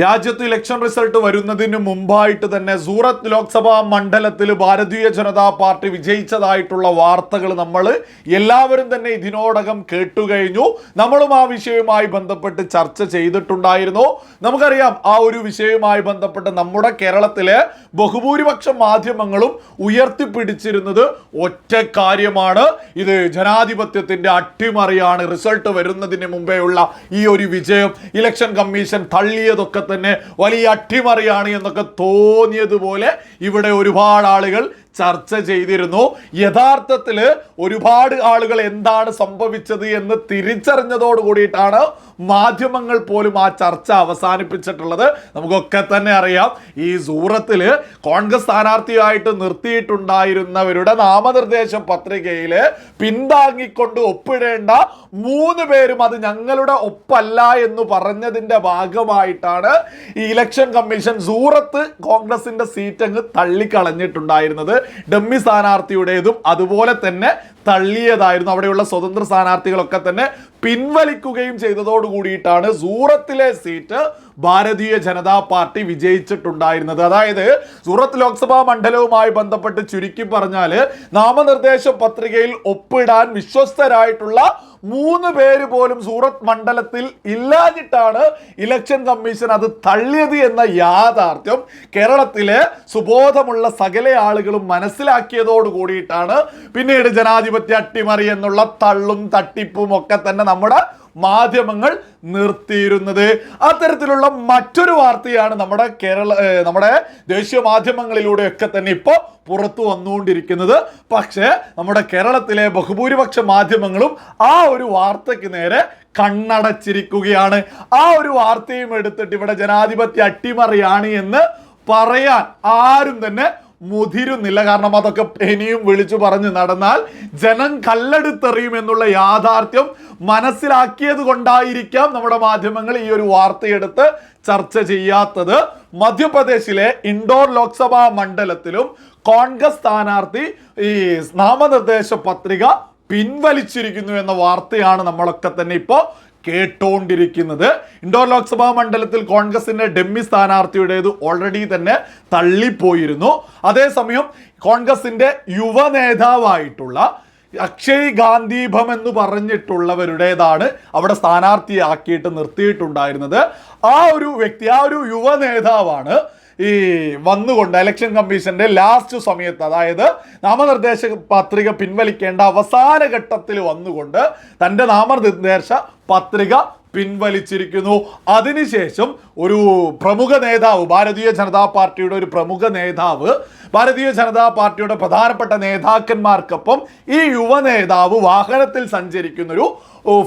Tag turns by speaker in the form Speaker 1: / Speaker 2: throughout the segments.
Speaker 1: രാജ്യത്ത് election result വരുന്നതിന് മുമ്പായിട്ട് തന്നെ സൂറത്ത് ലോക്സഭാ മണ്ഡലത്തിൽ ഭാരതീയ ജനതാ പാർട്ടി വിജയിച്ചതായിട്ടുള്ള വാർത്തകൾ നമ്മൾ എല്ലാവരും തന്നെ ഇതിനോടകം കേട്ടുകഴിഞ്ഞു നമ്മളും ആ വിഷയവുമായി ബന്ധപ്പെട്ട് ചർച്ച ചെയ്തിട്ടുണ്ടായിരുന്നു. നമുക്കറിയാം ആ ഒരു വിഷയവുമായി ബന്ധപ്പെട്ട് നമ്മുടെ കേരളത്തിലെ ബഹുഭൂരിപക്ഷം മാധ്യമങ്ങളും ഉയർത്തിപ്പിടിച്ചിരുന്നത് ഒറ്റ കാര്യമാണ്. ഇത് ജനാധിപത്യത്തിന്റെ അട്ടിമറിയാണ്. റിസൾട്ട് വരുന്നതിന് മുമ്പേ ഉള്ള ഈ ഒരു വിജയം. ഇലക്ഷൻ കമ്മീഷൻ തള്ളിയതൊക്കെ തന്നെ വലിയ അട്ടിമറിയാണ് എന്നൊക്കെ തോന്നിയതുപോലെ ഇവിടെ ഒരുപാട് ആളുകൾ ചർച്ച ചെയ്തിരുന്നു. യഥാർത്ഥത്തിൽ ഒരുപാട് ആളുകൾ എന്താണ് സംഭവിച്ചത് എന്ന് തിരിച്ചറിഞ്ഞതോട് കൂടിയിട്ടാണ് മാധ്യമങ്ങൾ പോലും ആ ചർച്ച അവസാനിപ്പിച്ചിട്ടുള്ളത്. നമുക്കൊക്കെ തന്നെ അറിയാം ഈ സൂറത്തിൽ കോൺഗ്രസ് സ്ഥാനാർത്ഥിയായിട്ട് നിർത്തിയിട്ടുണ്ടായിരുന്നവരുടെ നാമനിർദ്ദേശ പത്രികയിൽ പിന്താങ്ങിക്കൊണ്ട് ഒപ്പിടേണ്ട മൂന്ന് പേരും അത് ഞങ്ങളുടെ ഒപ്പല്ല എന്ന് പറഞ്ഞതിന്റെ ഭാഗമായിട്ടാണ് ഈ ഇലക്ഷൻ കമ്മീഷൻ സൂറത്ത് കോൺഗ്രസിന്റെ സീറ്റ് അങ്ങ് തള്ളിക്കളഞ്ഞിട്ടുണ്ടായിരുന്നത്. ഡമ്മി സ്ഥാനാർത്ഥിയുടേതും അതുപോലെ തന്നെ തള്ളിയതായിരുന്നു. അവിടെയുള്ള സ്വതന്ത്ര സ്ഥാനാർത്ഥികളൊക്കെ തന്നെ പിൻവലിക്കുകയും ചെയ്തതോട് കൂടിയിട്ടാണ് സൂറത്തിലെ സീറ്റ് ഭാരതീയ ജനതാ പാർട്ടി വിജയിച്ചിട്ടുണ്ടായിരുന്നത്. അതായത് സൂറത്ത് ലോക്സഭാ മണ്ഡലവുമായി ബന്ധപ്പെട്ട് ചുരുക്കി പറഞ്ഞാൽ നാമനിർദ്ദേശ പത്രികയിൽ ഒപ്പിടാൻ വിശ്വസ്തരായിട്ടുള്ള മൂന്ന് പേര് പോലും സൂറത്ത് മണ്ഡലത്തിൽ ഇല്ലാഞ്ഞിട്ടാണ് ഇലക്ഷൻ കമ്മീഷൻ അത് തള്ളിയത് എന്ന യാഥാർത്ഥ്യം കേരളത്തിലെ സുബോധമുള്ള സകല ആളുകളും മനസ്സിലാക്കിയതോട് കൂടിയിട്ടാണ് പിന്നീട് ജനാധിപത്യ അട്ടിമറി എന്നുള്ള തള്ളും തട്ടിപ്പും ഒക്കെ തന്നെ നമ്മുടെ മാധ്യമങ്ങൾ നിർത്തിയിരുന്നത്. അത്തരത്തിലുള്ള മറ്റൊരു വാർത്തയാണ് നമ്മുടെ കേരള നമ്മുടെ ദേശീയ മാധ്യമങ്ങളിലൂടെയൊക്കെ തന്നെ ഇപ്പോൾ പുറത്തു വന്നുകൊണ്ടിരിക്കുന്നത്. പക്ഷേ നമ്മുടെ കേരളത്തിലെ ബഹുഭൂരിപക്ഷ മാധ്യമങ്ങളും ആ ഒരു വാർത്തയ്ക്ക് നേരെ കണ്ണടച്ചിരിക്കുകയാണ്. ആ ഒരു വാർത്തയും എടുത്തിട്ട് ഇവിടെ ജനാധിപത്യ അട്ടിമറിയാണ് എന്ന് പറയാൻ ആരും തന്നെ മുതിരുന്നില്ല കാരണം അതൊക്കെ ഇനിയും വിളിച്ചു പറഞ്ഞ് നടന്നാൽ ജനം കല്ലെടുത്തെറിയും എന്നുള്ള യാഥാർത്ഥ്യം മനസ്സിലാക്കിയത് കൊണ്ടായിരിക്കാം നമ്മുടെ മാധ്യമങ്ങൾ ഈ ഒരു വാർത്തയെടുത്ത് ചർച്ച ചെയ്യാത്തത്. മധ്യപ്രദേശിലെ ഇൻഡോർ ലോക്സഭാ മണ്ഡലത്തിലും കോൺഗ്രസ് സ്ഥാനാർത്ഥി ഈ നാമനിർദ്ദേശ പത്രിക പിൻവലിച്ചിരിക്കുന്നു എന്ന വാർത്തയാണ് നമ്മളൊക്കെ തന്നെ ഇപ്പോൾ കേട്ടോണ്ടിരിക്കുന്നത്. ഇൻഡോർ ലോക്സഭാ മണ്ഡലത്തിൽ കോൺഗ്രസിന്റെ ഡെമ്മി സ്ഥാനാർത്ഥിയുടേത് ഓൾറെഡി തന്നെ തള്ളിപ്പോയിരുന്നു. അതേസമയം കോൺഗ്രസിന്റെ യുവ നേതാവായിട്ടുള്ള അക്ഷയ് ഗാന്ധിഭം എന്ന് പറഞ്ഞിട്ടുള്ളവരുടേതാണ് അവിടെ സ്ഥാനാർത്ഥിയാക്കിയിട്ട് നിർത്തിയിട്ടുണ്ടായിരുന്നത്. ആ ഒരു വ്യക്തി ആ ഒരു യുവ നേതാവാണ് ഈ വന്നുകൊണ്ട് ഇലക്ഷൻ കമ്മീഷന്റെ ലാസ്റ്റ് സമയത്ത് അതായത് നാമനിർദ്ദേശ പത്രിക പിൻവലിക്കേണ്ട അവസാന ഘട്ടത്തിൽ വന്നുകൊണ്ട് തന്റെ നാമനിർദ്ദേശ പത്രിക പിൻവലിച്ചിരിക്കുന്നു. അതിനുശേഷം ഒരു പ്രമുഖ നേതാവ് ഭാരതീയ ജനതാ പാർട്ടിയുടെ ഒരു പ്രമുഖ നേതാവ് ഭാരതീയ ജനതാ പാർട്ടിയുടെ പ്രധാനപ്പെട്ട നേതാക്കന്മാർക്കൊപ്പം ഈ യുവ നേതാവ് വാഹനത്തിൽ സഞ്ചരിക്കുന്നൊരു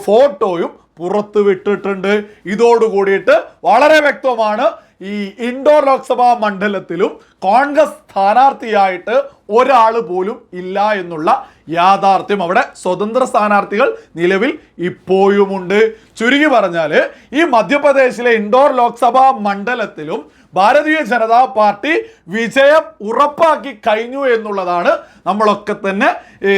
Speaker 1: ഫോട്ടോയും പുറത്തു വിട്ടിട്ടുണ്ട് ഇതോട് കൂടിയിട്ട് വളരെ വ്യക്തമാണ് ഈ ഇൻഡോർ ലോക്സഭാ മണ്ഡലത്തിലും കോൺഗ്രസ് സ്ഥാനാർത്ഥിയായിട്ട് ഒരാൾ പോലും ഇല്ല എന്നുള്ള യാഥാർത്ഥ്യം അവിടെ സ്വതന്ത്ര സ്ഥാനാർത്ഥികൾ നിലവിൽ ഇപ്പോഴുമുണ്ട്. ചുരുങ്ങി പറഞ്ഞാൽ ഈ മധ്യപ്രദേശിലെ ഇൻഡോർ ലോക്സഭാ മണ്ഡലത്തിലും ഭാരതീയ ജനതാ പാർട്ടി വിജയം ഉറപ്പാക്കി കഴിഞ്ഞു എന്നുള്ളതാണ് നമ്മളൊക്കെ തന്നെ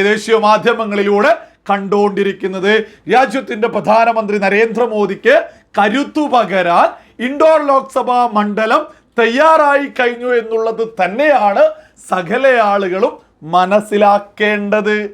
Speaker 1: ദേശീയ മാധ്യമങ്ങളിലൂടെ കണ്ടുകൊണ്ടിരിക്കുന്നത് രാജ്യത്തിന്റെ പ്രധാനമന്ത്രി നരേന്ദ്രമോദിക്ക് കരുത്തു പകരാൻ ഇൻഡോർ ലോക്സഭാ മണ്ഡലം തയ്യാറായി കഴിഞ്ഞു എന്നുള്ളത് തന്നെയാണ് സകല ആളുകളും മനസ്സിലാക്കേണ്ടത്.